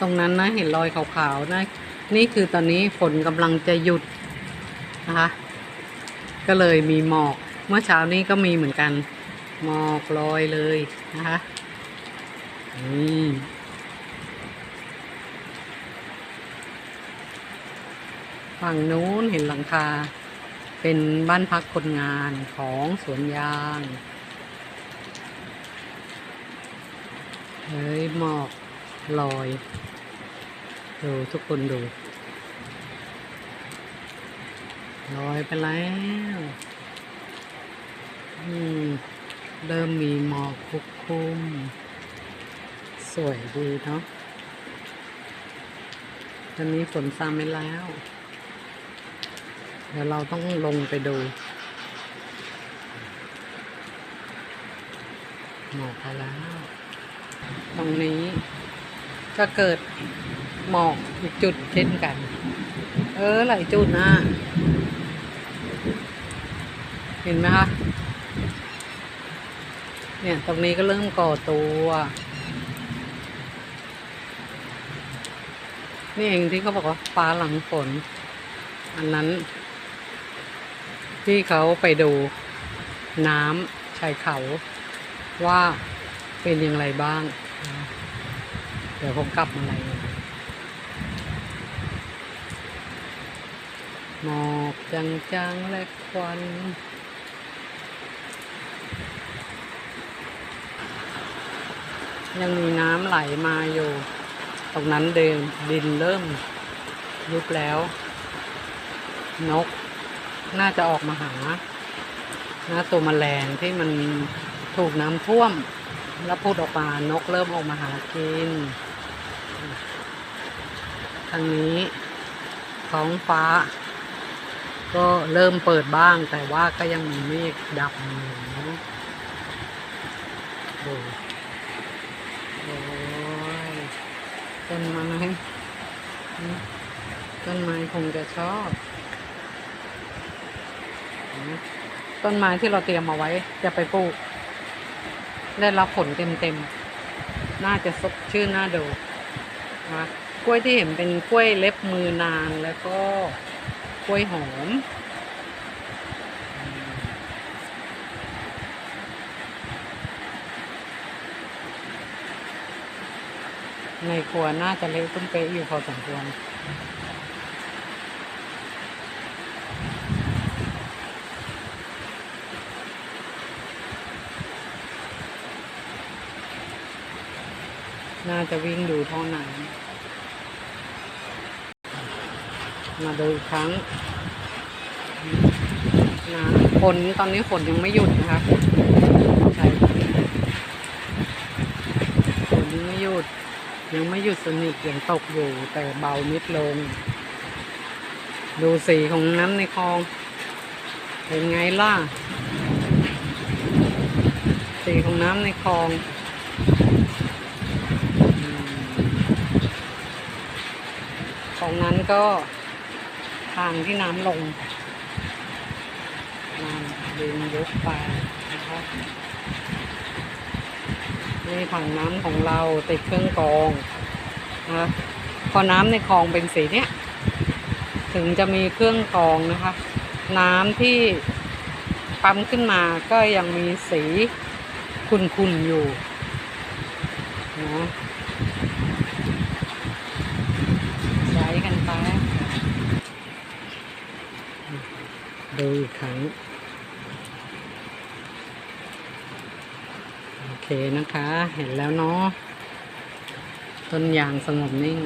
ตรงนั้นนะเห็นรอยขาวๆนะนี่คือตอนนี้ฝนกำลังจะหยุดนะคะก็เลยมีหมอกเมื่อเช้านี้ก็มีเหมือนกัน หมอกลอยเลยนะคะนี่ฝั่งนู้นเห็นหลังคา เป็นบ้านพักคนงานของสวนยางเฮ้ยหมอก ลอย ดูทุกคนดู ลอยไปแล้วอืมเริ่มมีหมอกคุกคุม สวยดีเนาะตอนนี้ฝนซาไม่แล้ว เดี๋ยวเราต้องลงไปดูหมอกไปแล้ว ตรงนี้ ก็เกิดหมอกอีกจุดเช่นกัน เออหลายจุดนะ เห็นไหมคะ เนี่ยตรงนี้ก็เริ่มก่อตัว นี่เองที่เขาบอกว่าฟ้าหลังฝน อันนั้น ที่เขาไปดูน้ำชายเขาว่าเป็นอย่างไรบ้าง เดี๋ยวผมกลับมาอะไรายหมอกจางๆและควันยังมีน้ำไหลมาอยู่ ตรงนั้นเดินดินเริ่มยุบแล้ว นก น่าจะออกมาหานะตัวแมลงที่มันถูกน้ำท่วม แล้วพูดออกมานกเริ่มออกมาหากิน ทางนี้ท้องฟ้า ก็เริ่มเปิดบ้าง แต่ว่าก็ยังมีเมฆดำอยู่นะดูโอ้ยต้นไม้ต้นไม้คงจะชอบต้นไม้ที่เราเตรียมเอาไว้ จะไปปลูก ได้รับผลเต็มๆ น่าจะสดชื่นน่าดูนะ ล้วยที่เห็นเป็นกล้วยเล็บมือนางแล้วก็กล้วยหอมในครัวน่าจะเละตุ้มเป๊ะอยู่พอสมควรน่าจะวิ่งดูท่อน้ำ มาดูอีกครั้งนะฝนตอนนี้ฝนยังไม่หยุดนะคะฝนยังไม่หยุด ยังไม่หยุดสนิทยังตกอยู่แต่เบานิดลง ดูสีของน้ำในคลอง เป็นไงล่ะ สีของน้ำในคลองของนั้นก็ ทางที่น้ำลงน้ำดินยุบไปนะครับนี่ถังน้ำของเราติดเครื่องกรองนะพอน้ำในคลองเป็นสีเนี้ยถึงจะมีเครื่องกรองนะคะ น้ำที่ปั๊มขึ้นมาก็ยังมีสีขุ่นๆอยู่นะใช้กันไป ดูอีกครั้ง โอเคนะคะ เห็นแล้วเนาะ ต้นยางสงบนิ่ง